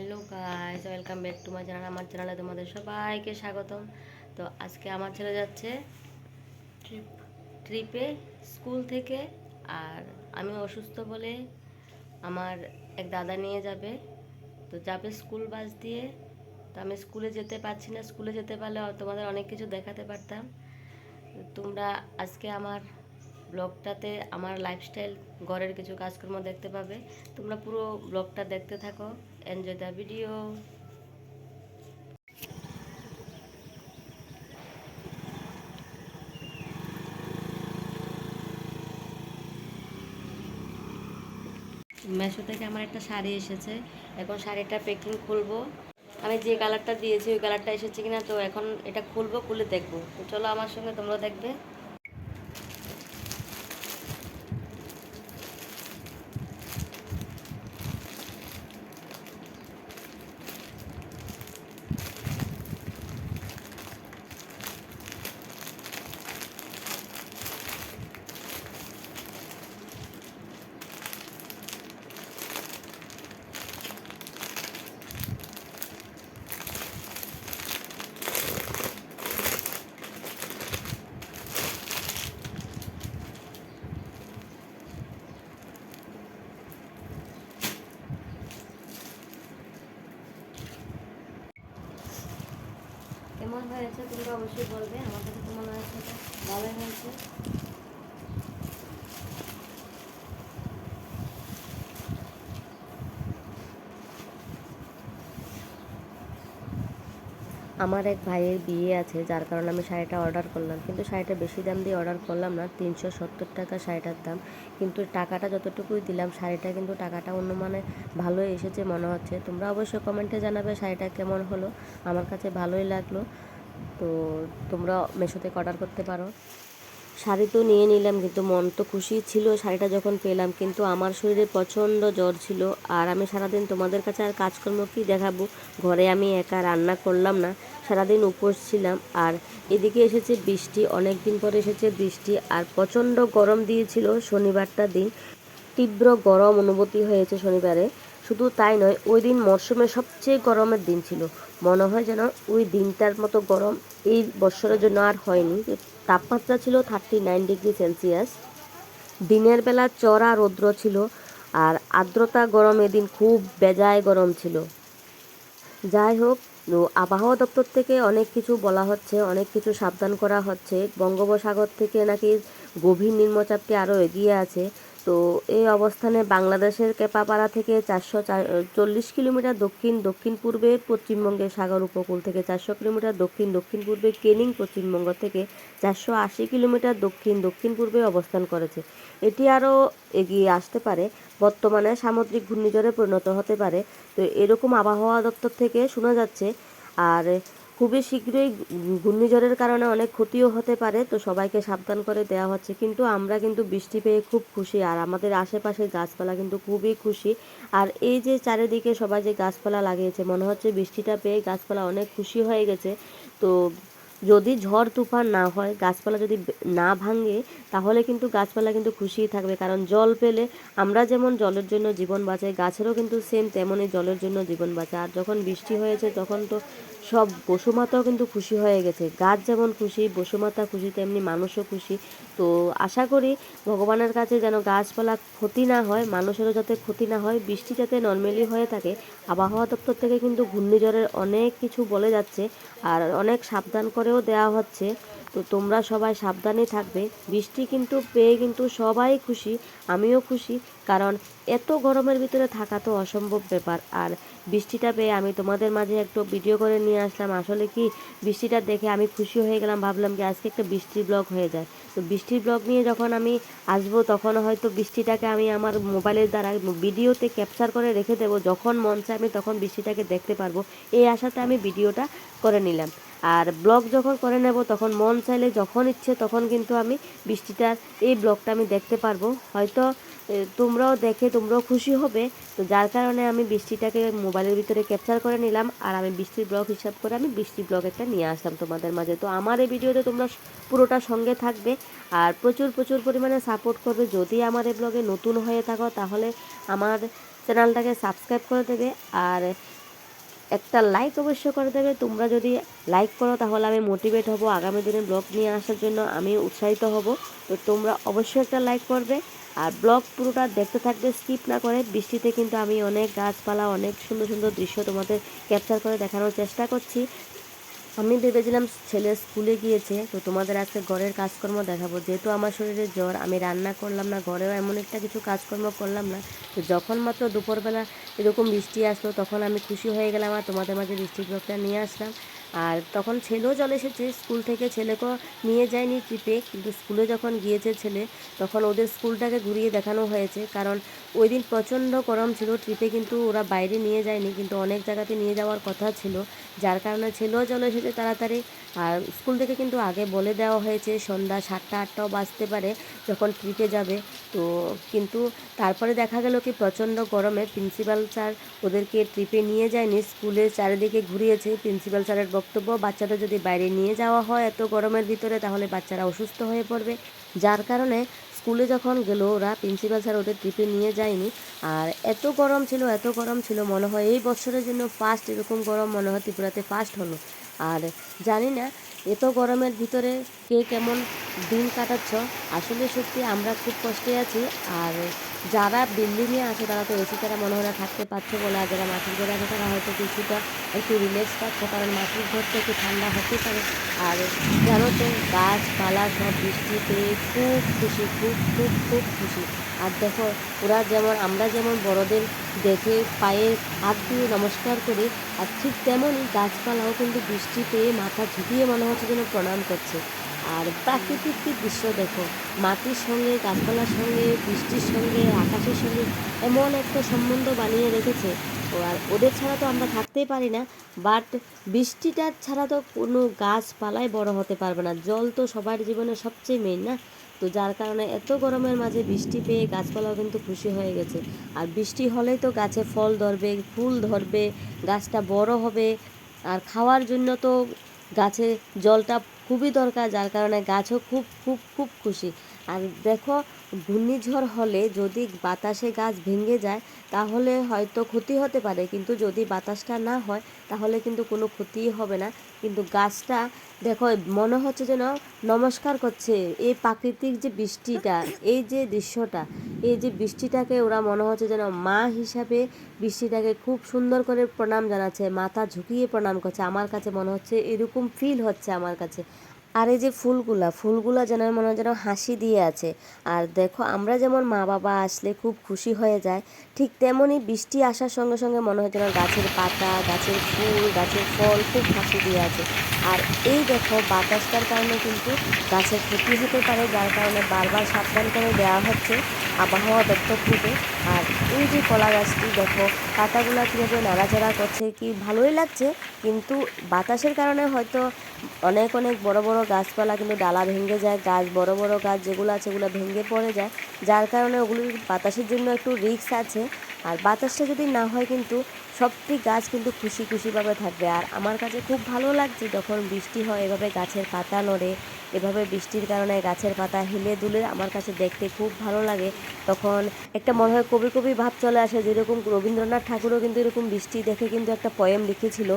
Hello guys welcome back to my channel আমার চ্যানেলে তোমাদের সবাইকে স্বাগতম। তো আজকে আমার ছেলে যাচ্ছে ট্রিপ ট্রিপে স্কুল থেকে আর আমি অসুস্থ বলে আমার এক দাদা নিয়ে যাবে। তো যাবে স্কুল বাস দিয়ে। তো আমি স্কুলে যেতে পারছি না স্কুলে যেতে পারলে তোমাদের অনেক কিছু দেখাতে পারতাম। তোমরা আজকে আমার ব্লগটাতে আমার লাইফস্টাইল ঘরের কিছু কাজকর্ম দেখতে পাবে। তোমরা পুরো ব্লগটা দেখতে থাকো। এনজয় দ্য ভিডিও মেশো থেকে আমার একটা শাড়ি এসেছে। এখন শাড়িটা প্যাকিং খুলবো। আমি যে কালারটা দিয়েছি, ওই কালারটা এসেছে কিনা তো এখন এটা খুলবো, খুলে দেখব। চলো আমার সঙ্গে তোমরা দেখবে। কেমন হয়েছে তোমরা অবশ্যই বলবে আমার কাছে তো মনে হয়েছে ভালোই হয়েছে। আমার এক ভাইয়ের বিয়ে আছে, যার কারণে আমি শাড়িটা অর্ডার করলাম। কিন্তু শাড়িটা বেশি দাম দিয়ে অর্ডার করলাম না, তিনশো সত্তর টাকা শাড়িটার দাম। কিন্তু টাকাটা যতটুকুই দিলাম, শাড়িটা কিন্তু টাকাটা অন্য মানে ভালোই এসেছে মনে হচ্ছে। তোমরা অবশ্যই কমেন্টে জানাবে শাড়িটা কেমন হলো। আমার কাছে ভালোই লাগল। তো তোমরা মেশো থেকে অর্ডার করতে পারো। শাড়ি তো নিয়ে নিলাম, কিন্তু মন তো খুশি ছিল শাড়িটা যখন পেলাম, কিন্তু আমার শরীরে প্রচণ্ড জ্বর ছিল। আর আমি সারাদিন তোমাদের কাছে আর কাজকর্ম কী দেখাবো? ঘরে আমি একা রান্না করলাম না, সারাদিন উপোস ছিলাম। আর এদিকে এসেছে বৃষ্টি অনেক দিন পরে এসেছে বৃষ্টি, আর প্রচণ্ড গরম দিয়েছিল শনিবারটা দিন। তীব্র গরম অনুভূতি হয়েছে শনিবারে, শুধু তাই নয়, ওই দিন মরশুমের সবচেয়ে গরমের দিন ছিল। মনে হয় যেন ওই দিনটার মতো গরম এই বছরের জন্য আর হয়নি। তাপমাত্রা ছিল থার্টি নাইন ডিগ্রি সেলসিয়াস দিনের বেলা চড়া রৌদ্র ছিল আর আর্দ্রতা গরম এদিন খুব বেজায় গরম ছিল। যাই হোক আবহাওয়া দপ্তর থেকে অনেক কিছু বলা হচ্ছে, অনেক কিছু সাবধান করা হচ্ছে। বঙ্গোপসাগর থেকে নাকি গভীর নিম্নচাপটি আরও এগিয়ে আছে। তো এই অবস্থানে বাংলাদেশের কেপাপাড়া থেকে চারশো চল্লিশ কিলোমিটার দক্ষিণ দক্ষিণ পূর্বে পশ্চিমবঙ্গের সাগর উপকূল থেকে চারশো কিলোমিটার দক্ষিণ দক্ষিণ পূর্বে কেনিং পশ্চিমবঙ্গ থেকে চারশো আশি কিলোমিটার দক্ষিণ দক্ষিণ পূর্বে অবস্থান করেছে। এটি আরও এগিয়ে আসতে পারে, বর্তমানে সামুদ্রিক ঘূর্ণিঝড়ে পরিণত হতে পারে। তো এরকম আবহাওয়া দপ্তর থেকে শোনা যাচ্ছে, আর খুবই শীঘ্রই ঘূর্ণিঝড়ের কারণে অনেক ক্ষতিও হতে পারে, তো সবাইকে সাবধান করে দেওয়া হচ্ছে। কিন্তু আমরা কিন্তু বৃষ্টি পেয়ে খুব খুশি, আর আমাদের আশেপাশে গাছপালা কিন্তু খুবই খুশি। আর এই যে চারিদিকে সবাই যে গাছপালা লাগিয়েছে, মনে হচ্ছে বৃষ্টিটা পেয়ে গাছপালা অনেক খুশি হয়ে গেছে। তো যদি ঝড় তুফান না হয়, গাছপালা যদি না ভাঙে, তাহলে কিন্তু গাছপালা কিন্তু খুশিই থাকবে। কারণ জল পেলে আমরা যেমন জলের জন্য জীবন বাঁচাই, গাছেরও কিন্তু সেম তেমনই জলের জন্য জীবন বাঁচায়। আর যখন বৃষ্টি হয়েছে, তখন তো সব বসুমাতাও কিন্তু খুশি হয়ে গেছে। গাছ যেমন খুশি, বসুমাতা খুশি, তেমনি মানুষও খুশি। তো আশা করি ভগবানের কাছে যেন গাছপালা ক্ষতি না হয়, মানুষেরও যাতে ক্ষতি না হয়, বৃষ্টি যাতে নর্মালি হয়ে থাকে। আবহাওয়া দপ্তর থেকে কিন্তু ঘূর্ণিঝড়ের অনেক কিছু বলে যাচ্ছে আর অনেক সাবধান করেও দেওয়া হচ্ছে। তো তোমরা সবাই সাবধানে থাকবে। বৃষ্টি কিন্তু পেয়ে কিন্তু সবাই খুশি, আমিও খুশি, কারণ এত গরমের ভিতরে থাকা তো অসম্ভব ব্যাপার। আর বৃষ্টিটা পেয়ে আমি তোমাদের মাঝে একটু ভিডিও করে নিয়ে আসলাম। আসলে কি, বৃষ্টিটা দেখে আমি খুশি হয়ে গেলাম, ভাবলাম কি আজকে একটা বৃষ্টির ব্লগ হয়ে যায়। তো বৃষ্টির ব্লগ নিয়ে যখন আমি আসব, তখন হয়তো বৃষ্টিটাকে আমি আমার মোবাইলের দ্বারা ভিডিওতে ক্যাপচার করে রেখে দেবো। যখন মন চায় আমি তখন বৃষ্টিটাকে দেখতে পারব। এই আশাতে আমি ভিডিওটা করে নিলাম। আর ব্লগ যখন করে নেব, তখন মন চাইলে যখন ইচ্ছে তখন কিন্তু আমি বৃষ্টিটার এই ব্লগটা আমি দেখতে পারব। হয়তো তোমরাও দেখে তোমরাও খুশি হবে। তো যার কারণে আমি বৃষ্টিটাকে মোবাইলের ভিতরে ক্যাপচার করে নিলাম আর আমি বৃষ্টির ব্লগ হিসাব করে আমি বৃষ্টির ব্লগ একটা নিয়ে আসলাম তোমাদের মাঝে। তো আমার এই ভিডিওতে তোমরা পুরোটা সঙ্গে থাকবে আর প্রচুর প্রচুর পরিমাণে সাপোর্ট করবে। যদি আমার এই ব্লগে নতুন হয়ে থাকো, তাহলে আমার চ্যানেলটাকে সাবস্ক্রাইব করে দেবে। আর একটা লাইক অবশ্য করে দেবে। তোমরা যদি লাইক করো, তাহলে আমি মোটিভেট হব আগামী দিনে ব্লগ নিয়ে আসার জন্য। আমি উৎসাহিত হব। তো তোমরা অবশ্যই একটা লাইক করবে। আর ব্লগ পুরোটা দেখতে থাকবে স্কিপ না করে। বৃষ্টিতে কিন্তু আমি অনেক গাছপালা, অনেক সুন্দর সুন্দর দৃশ্য তোমাদের ক্যাপচার করে দেখানোর চেষ্টা করছি। আমি ভেবেছিলাম ছেলে স্কুলে গিয়েছে, তো তোমাদের আজকে ঘরের কাজকর্ম দেখাবো। যেহেতু আমার শরীরে জ্বর, আমি রান্না করলাম না, ঘরেও এমন একটা কিছু কাজকর্ম করলাম না। তো যখন মাত্র দুপুরবেলা এরকম বৃষ্টি আসলো, তখন আমি খুশি হয়ে গেলাম আর তোমাদের মাঝে বৃষ্টির ব্লগটা নিয়ে আসলাম। আর তখন ছেলেও চলে এসেছে, স্কুল থেকে ছেলেকেও নিয়ে যায়নি ট্রিপে, কিন্তু স্কুলে যখন গিয়েছে ছেলে, তখন ওদের স্কুলটাকে ঘুরিয়ে দেখানো হয়েছে। কারণ ওই দিন প্রচণ্ড গরম ছিল, ট্রিপে কিন্তু ওরা বাইরে নিয়ে যায়নি, কিন্তু অনেক জায়গাতে নিয়ে যাওয়ার কথা ছিল, যার কারণে ছেলেও চলে এসেছে তাড়াতাড়ি। আর স্কুল থেকে কিন্তু আগে বলে দেওয়া হয়েছে, সন্ধ্যা সাতটা, আটটাও বাজতে পারে যখন ট্রিপে যাবে। তো কিন্তু তারপরে দেখা গেল কি প্রচণ্ড গরমে, প্রিন্সিপাল স্যার ওদেরকে ট্রিপে নিয়ে যায়নি, স্কুলের চারিদিকে ঘুরিয়েছে, প্রিন্সিপাল স্যারের বক্তব্য, বাচ্চাদের যদি বাইরে নিয়ে যাওয়া হয় এত গরমের ভিতরে, তাহলে বাচ্চারা অসুস্থ হয়ে পড়বে। যার কারণে স্কুলে যখন গেলো, ওরা প্রিন্সিপাল স্যার ওদের ট্রিপে নিয়ে যায়নি। আর এত গরম ছিল, এত গরম ছিল, মনে হয় এই বছরের জন্য ফার্স্ট এরকম গরম, মনে হয় ত্রিপুরাতে ফার্স্ট হলো। আর জানি না, এত গরমের ভিতরে কে কেমন দিন কাটাচ্ছ। আসলে সত্যি আমরা খুব কষ্টে আছি। আর যারা বিল্ডিংয়ে আছে, তারা তো এসি তারা মনে হয় না থাকতে পারছে বলে। আর যারা মাটির ঘরে আছে, তারা হয়তো কিছুটা একটু রিল্যাক্স পাচ্ছে কারণ মাটির ঘরটা একটু ঠান্ডা হতে পারে। আর জানো তো, গাছপালা, সব বৃষ্টি পেয়ে খুব খুশি, খুব খুব খুব খুশি। আর দেখো, ওরা যেমন, আমরা যেমন বড়দের দেখে পায়ে হাত দিয়ে নমস্কার করি, আর ঠিক তেমনই গাছপালাও কিন্তু বৃষ্টি পেয়ে মাথা ঝুঁকিয়ে মনে হচ্ছে যেন প্রণাম করছে। আর প্রাকৃতিক কি দৃশ্য, দেখো, মাটির সঙ্গে, গাছপালার সঙ্গে, বৃষ্টির সঙ্গে, আকাশের সঙ্গে এমন একটা সম্বন্ধ বানিয়ে রেখেছে। আর ওদের ছাড়া তো আমরা থাকতেই পারি না বাট বৃষ্টিটার ছাড়া তো কোনো গাছপালাই বড় হতে পারবে না। জল তো সবার জীবনে সবচেয়ে মেইন না। তো যার কারণে এত গরমের মাঝে বৃষ্টি পেয়ে গাছপালাও কিন্তু খুশি হয়ে গেছে। আর বৃষ্টি হলেই তো গাছে ফল ধরবে, ফুল ধরবে, গাছটা বড় হবে। আর খাওয়ার জন্য তো গাছে জলটা খুবই দরকার যার কারণে গাছও খুব খুব খুব খুশি। আর দেখো, ঘূর্ণিঝড় হলে যদি বাতাসে গাছ ভেঙে যায়, তাহলে হয়তো ক্ষতি হতে পারে। কিন্তু যদি বাতাসটা না হয়, তাহলে কিন্তু কোনো ক্ষতিই হবে না। কিন্তু গাছটা, দেখো, মনে হচ্ছে যেন নমস্কার করছে। এই প্রাকৃতিক যে বৃষ্টিটা, এই যে দৃশ্যটা, এই যে বৃষ্টিটাকে ওরা মনে হচ্ছে যেন মা হিসাবে বৃষ্টিটাকে খুব সুন্দর করে প্রণাম জানাচ্ছে, মাথা ঝুঁকিয়ে প্রণাম করছে। আমার কাছে মনে হচ্ছে এরকম ফিল হচ্ছে আমার কাছে। আর এই যে ফুলগুলা ফুলগুলা যেন মনে যেন হাসি দিয়ে আছে। আর দেখো, আমরা যেমন মা বাবা আসলে খুব খুশি হয়ে যায় ঠিক তেমনই বৃষ্টি আসার সঙ্গে সঙ্গে মনে হয় যেন গাছের পাতা, গাছের ফুল, গাছের ফল খুব হাসি দিয়ে আছে। আর এই দেখো বাতাসটার কারণে কিন্তু গাছের ক্ষতি হতে পারে, যার কারণে বারবার সাবধান করে দেওয়া হচ্ছে আবহাওয়া দপ্তর থেকে। আর এই যে কলা গাছটি, দেখো পাতাগুলো কীভাবে নাড়াচাড়া করছে, কি ভালোই লাগছে, কিন্তু বাতাসের কারণে হয়তো অনেক অনেক বড় বড় গাছপালা কিন্তু ডালা ভেঙে যায়, গাছ বড় বড় গাছ যেগুলো আছে ওগুলো ভেঙে পড়ে যায়, যার কারণে ওগুলির বাতাসের জন্য একটু রিস্ক আছে। আর বাতাসটা যদি না হয় কিন্তু সবটি গাছ কিন্তু খুশি খুশিভাবে থাকবে। আর আমার কাছে খুব ভালো লাগছে যখন বৃষ্টি হয়, এভাবে গাছের পাতা নড়ে, এভাবে বৃষ্টির কারণে গাছের পাতা হেলে দুলে আমার কাছে দেখতে খুব ভালো লাগে। তখন একটা মনে হয় কবি কবি ভাব চলে আসে, যেরকম রবীন্দ্রনাথ ঠাকুরও কিন্তু এরকম বৃষ্টি দেখে কিন্তু একটা পয়েম লিখেছিল।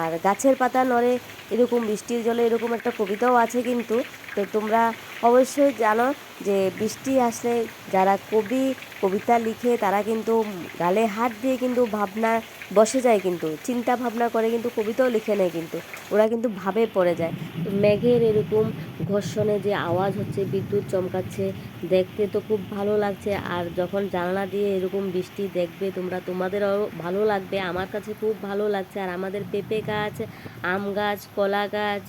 আর গাছের পাতা নড়ে, এরকম বৃষ্টির জলে এরকম একটা কবিতাও আছে কিন্তু, তো তোমরা অবশ্যই জানো যে বৃষ্টি আসলে যারা কবি, কবিতা লিখে তারা কিন্তু গালে হাত দিয়ে কিন্তু ভাবনা বসে যায় কিন্তু। চিন্তা ভাবনা করে কিন্তু কবিতাও লিখে নেয় কিন্তু। ওরা কিন্তু ভাবে পড়ে যায়। মেঘের এরকম ঘর্ষণে যে আওয়াজ হচ্ছে, বিদ্যুৎ চমকাচ্ছে, দেখতে তো খুব ভালো লাগছে। আর যখন জানলা দিয়ে এরকম বৃষ্টি দেখবে, তোমরা, তোমাদেরও ভালো লাগবে। আমার কাছে খুব ভালো লাগছে। আর আমাদের পেঁপে গাছ, আম গাছ, কলা গাছ,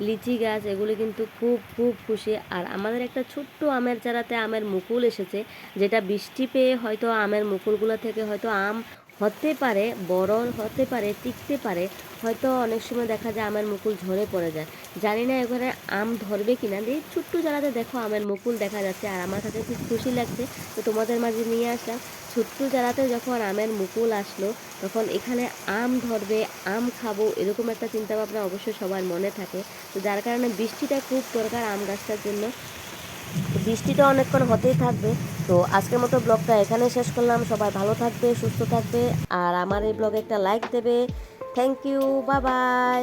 লিচি গাছ, এগুলি কিন্তু খুব খুব খুশি। আর আমাদের একটা ছোট্ট আমের চারাতে আমের মুকুল এসেছে, যেটা বৃষ্টি পেয়ে হয়তো আমের মুকুলগুলো থেকে হয়তো আম হতে পারে, বড় হতে পারে, টিকতে পারে, হয়তো অনেক সময় দেখা যায় আমের মুকুল ঝরে পড়ে যায়। জানি না এখানে আম ধরবে কিনা। দিয়ে ছোট্ট জায়গাতে দেখো আমের মুকুল দেখা যাচ্ছে, আর আমার কাছে খুব খুশি লাগছে তো তোমাদের মাঝে নিয়ে আসলাম। ছোট্ট জায়গাতে যখন আমের মুকুল আসলো, তখন এখানে আম ধরবে, আম খাব, এরকম একটা চিন্তাভাবনা অবশ্যই সবার মনে থাকে। তো যার কারণে বৃষ্টিটা খুব দরকার আম গাছটার জন্য। বৃষ্টিটা অনেকক্ষণ হতেই থাকবে। তো আজকের মতো ব্লগটা এখানে শেষ করলাম। সবাই ভালো থাকবে, সুস্থ থাকবে, আর আমার এই ব্লগে একটা লাইক দেবে। Thank you bye bye